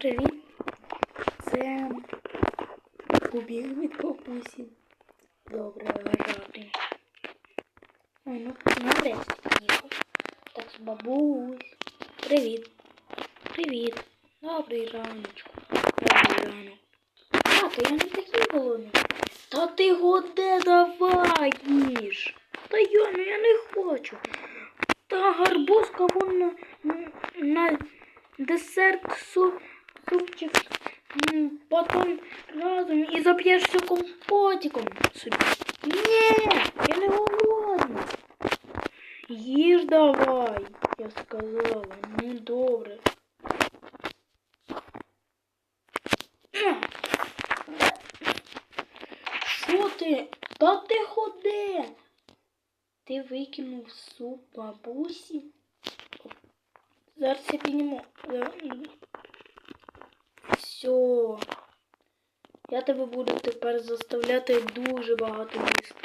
привіт! Це побіг від бабусі. Добре, вважати. Ой, ну нарешті їхав. Так, бабусь. Привіт. Привіт. Добрий раночку. Добрий ранок. Тато, я не такий голодний. Та ти годе давай їж. Та я, ну я не хочу. Та гарбузка вон на, на десерт су, супчик. м, Потім разом і зап'єшся компотиком собі. Ні, я не голодна. Їж давай, я сказала. Ну добре. Що ти? Та ти ходи. Ти викинув суп бабусі. Зараз я підніму. Все. Я тебе буду тепер заставляти дуже багато їсти.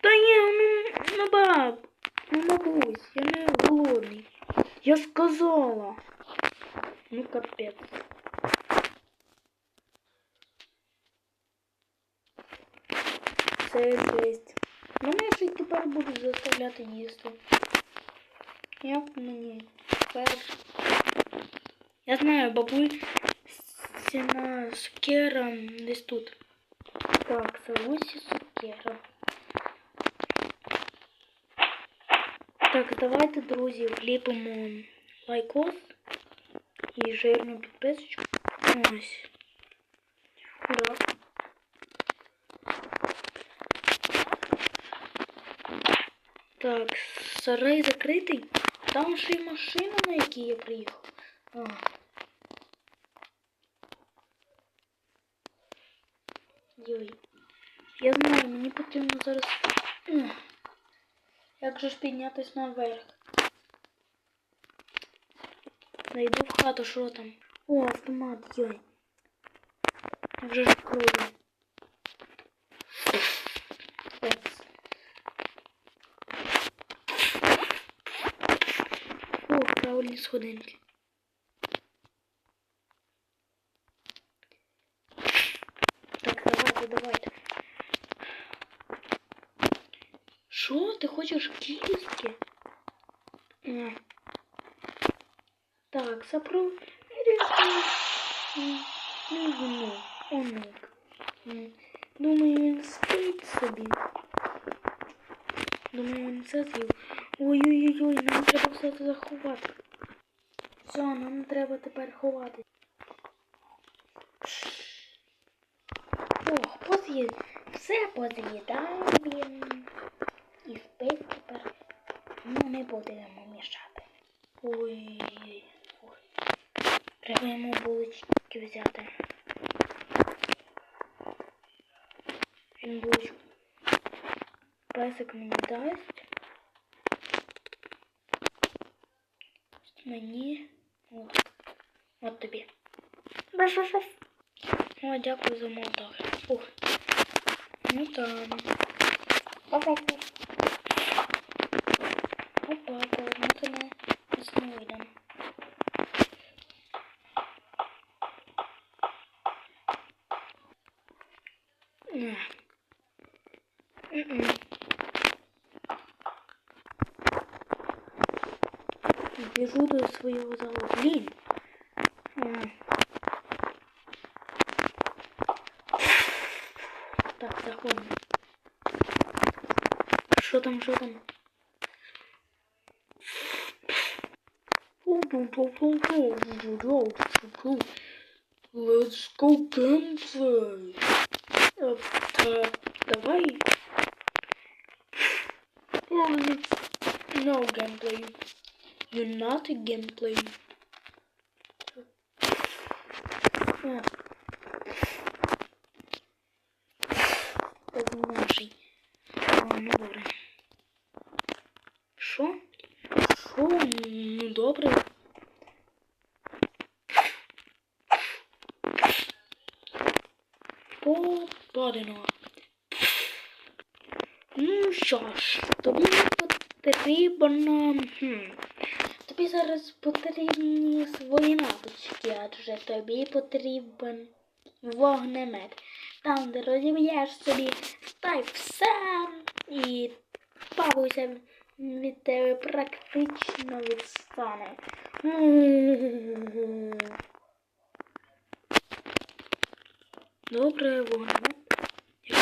Та ні, ну, ну баб, ну бабусь, я не голодний. Я сказала. Ну капець. Це жесть. Мене ще й тепер будуть заставляти їсти. Як мені тепер? Я знаю, бабусь ціна сукера десь тут. Так, Савусі сукера. Так, давайте, друзі, вліпимо лайкос і жирну підписочку. Ось. Ура. Так, сарай закритий. Там ще й машина, на якій я приїхав. А. Йой. Я знаю, мені потрібно зараз. Як же ж піднятись наверх? Найду в хату, що там? О, автомат, йой. Як же ж круто. О, правильні сходинки. Так, давайте. Що? Ти хочеш кістки? Так, сапро... Ну, онук. М, Думаю, він спить собі. Думаю, він це з'їв. Ой-ой-ой, нам треба все заховати. Все, нам треба тепер ховати. О, поз'їд. Все поз'їдаємо. І спить тепер. Ну, не будемо мішати. Ой. Ой. Треба йому булочки взяти. Він булочку. Песик мені дасть. Мені. От. От тобі. Баш-баш-баш. О, дякую за молоток. Ух. Ну там. Опа, Опа. Не. М-м. Біжу до свого залу. Блін. Так, заходимо. Що там, що там? Let's go gameplay. Е, Та, давай. Ой, No gameplay. You're not a gameplay. А. Так, наший. О, ну добре. Що? Що? Ну добре. Попадено. Ну що ж, тобі потрібно. Хм. тобі зараз потрібні свої навички, адже тобі потрібен вогнемет. Там, де розіб'єш собі стайф сам і бабуся від тебе практично відстане. Добре, вогнемет.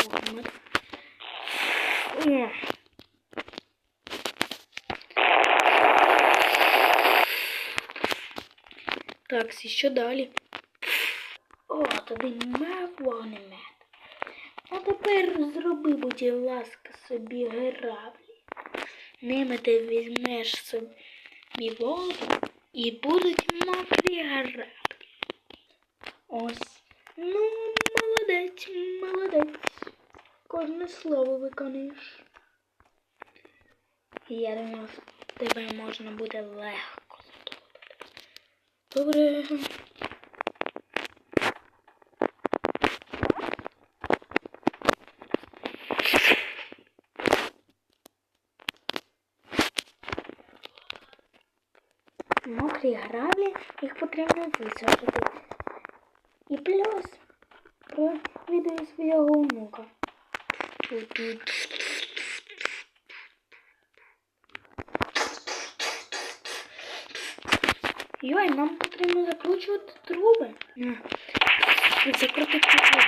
Вогнемет. Так, і що далі? О, тобі мав вогнемет. А тепер зроби, будь ласка, собі граблі. Ними ти візьмеш собі воду і будуть мокрі граблі. Ось. Ну, молодець, молодець. Кожне слово виконуєш. Я думав, тебе можна буде легко. Добре. Мокрі граблі, їх потрібно висушити. І плюс провідаю свого онука. Тут. Йой, нам потрібно закручувати труби. На, Закрутити труби.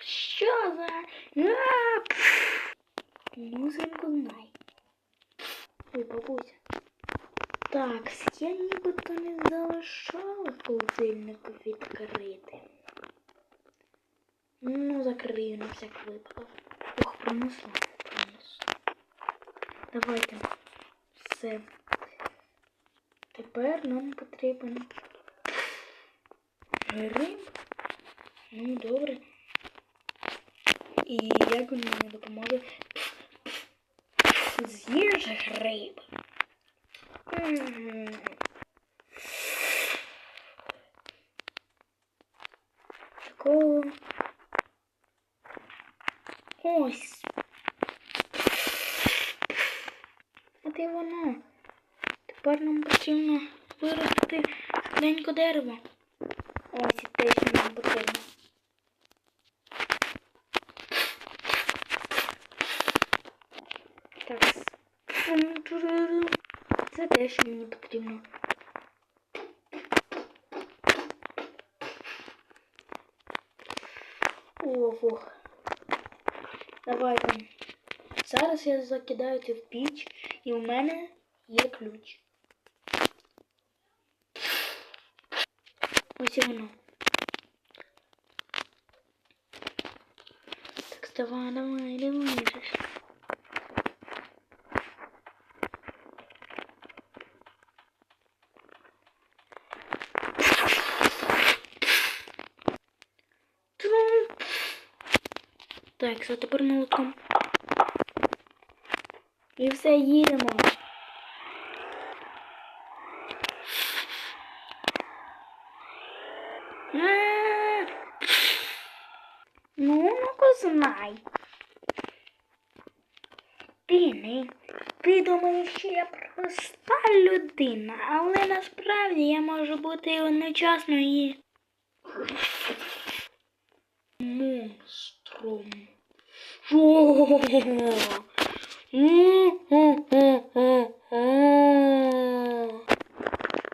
Що за? Ну, знай. Ой, бабуся. Так, я нібито не залишала холодильник відкрити. Ну, закрию на всяк випадок. Ох, пронесла, пронесла. Давайте. Все. Тепер нам потрібен гриб. Ну, добре. І як він мені допоможе? З'їж гриб. Такого. Ось. От і воно. Тепер нам потрібно виростити маленьке дерево. Ось і те, що нам потрібно. Так. Це те, що мені потрібно. Ого. Давайте. Зараз я закидаю це в піч, і у мене є ключ. Ось і воно. Так, давай, давай, Так, а тепер молоком. І все їдемо. Ну, знай. Ти не. Ти думаєш, що я проста людина, але насправді я можу бути одночасно і монстром. Що?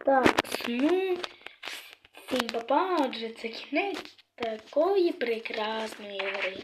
Так, ну, всім папа, отже, це кінець такої прекрасної гри.